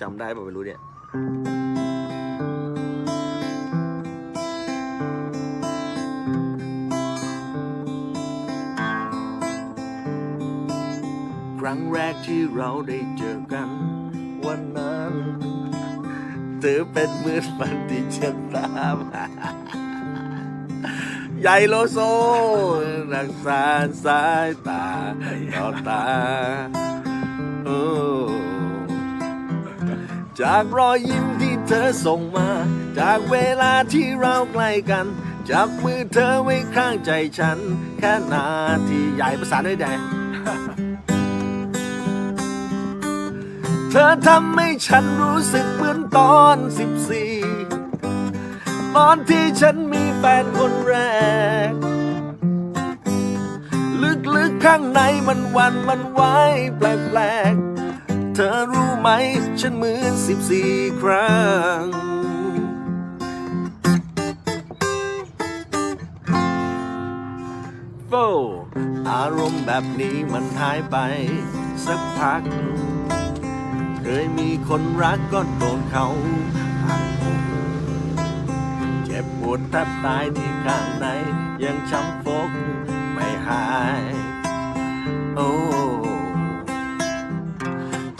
จำได้ป่ะไม่รู้เนี่ยครั้งแรกที่เราได้เจอกัน วันนั้นเธอเป็นมือนฝันที่ฉันตามใหญ่โลโซนักสาสายตาต่อตาโอ้ จากรอยยิ้มที่เธอส่งมา จากเวลาที่เราใกล้กัน จับมือเธอไว้ข้างใจฉัน แค่นาทีใหญ่ประสานด้วยแดงเธอทำให้ฉันรู้สึกเหมือนตอนสิบสี่ตอนที่ฉันมีแฟนคนแรก ลึกๆข้างในมันวันมันไหวแปลกๆ เธอรู้ไหม ฉันเหมือนสิบสี่ครั้ง โฟอารมณ์แบบนี้มันหายไป สักพัก เคยมีคนรักก็โดนเขาหักเจ็บปวดแทบตายที่ข้างใน ยังช้ำฟกไม่หาย โอ้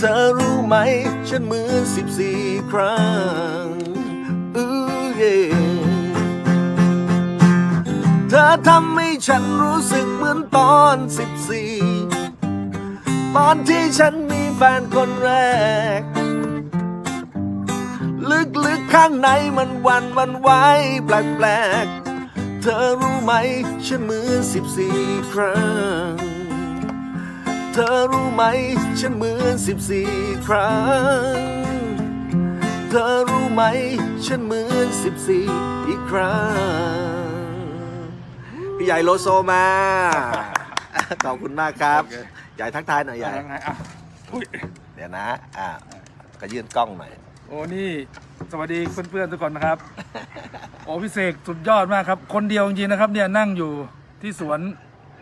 เธอรู้ไหม ฉันเหมือนสิบสี่ครั้งอื้อเย่เธอทำให้ฉันรู้สึกเหมือนตอนสิบสี่ตอนที่ฉันมีแฟนคนแรก ลึกๆข้างในมันวันมันไหวแปลกๆ เธอรู้ไหม ฉันเหมือนสิบสี่ครั้ง ธอรู้ไหม ฉันเหมือนสิบสี่ครั้ง เธอรู้ไหม ฉันเหมือนสิบสี่อีกครั้ง พี่ใหญ่โลโซมา ขอบคุณมากครับ โอเค ใหญ่ทักทายหน่อยใหญ่ ยังไงอะอุ้ยเดี๋ยวนะ อ่าก็ยื่นกล้องหน่อย โอ้นี่สวัสดีเพื่อนๆทุกคนนะครับ โอ้พี่เสกสุดยอดมากครับ คนเดียวจริงๆนะครับ เนี่ยนั่งอยู่ที่สวน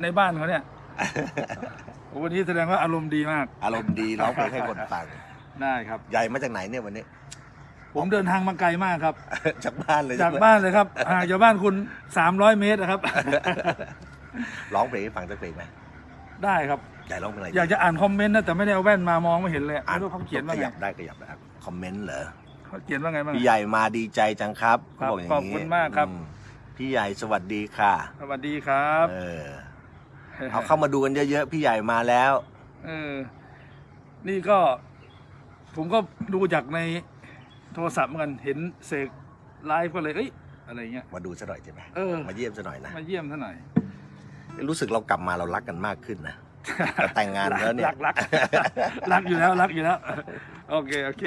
ในบ้านเขาเนี่ยโอ้ วันนี้แสดงว่าอารมณ์ดีมาก อารมณ์ดีร้องเพลงให้คนฟังได้ครับ ใหญ่มาจากไหนเนี่ยวันนี้ ผมเดินทางมาไกลมากครับ จากบ้านเลยจากใช่ไหมบ้านเลยครับห่างจากบ้านคุณ 300 เมตรนะครับ ร้องเพลงให้ฟังสักเพลงไหมได้ครับใหญ่ร้องเพลงอะไรอยากจะอ่านคอมเมนต์นะแต่ไม่ได้เอาแว่นมามองไม่เห็นเลยไม่รู้เขาเขียนว่าขไงยับได้ขยับได้คอมเมนต์เหรอเขาเขียนว่าไงบ้างพี่ใหญ่มาดีใจจังครับครับเขาบอกอย่างขอบนี้คุณมากครับอืมพี่ใหญ่สวัสดีค่ะ สวัสดีครับ เออ เอาเข้ามาดูกันเยอะๆ พี่ใหญ่มาแล้ว เออ นี่ก็ ผมก็ดูจากในโทรศัพท์เหมือนกันเห็นเสกไลฟ์ก็เลยเอ้ยอะไรเงี้ย มาดูซะหน่อยใช่ไหมเออ มาเยี่ยมซะหน่อยนะ มาเยี่ยมท่าหน่อย รู้สึกเรากลับมาเรารักกันมากขึ้นนะแต่แต่งงานแล้วเนี่ย รักรักรักอยู่แล้วรักอยู่แล้ว โอเค โอเค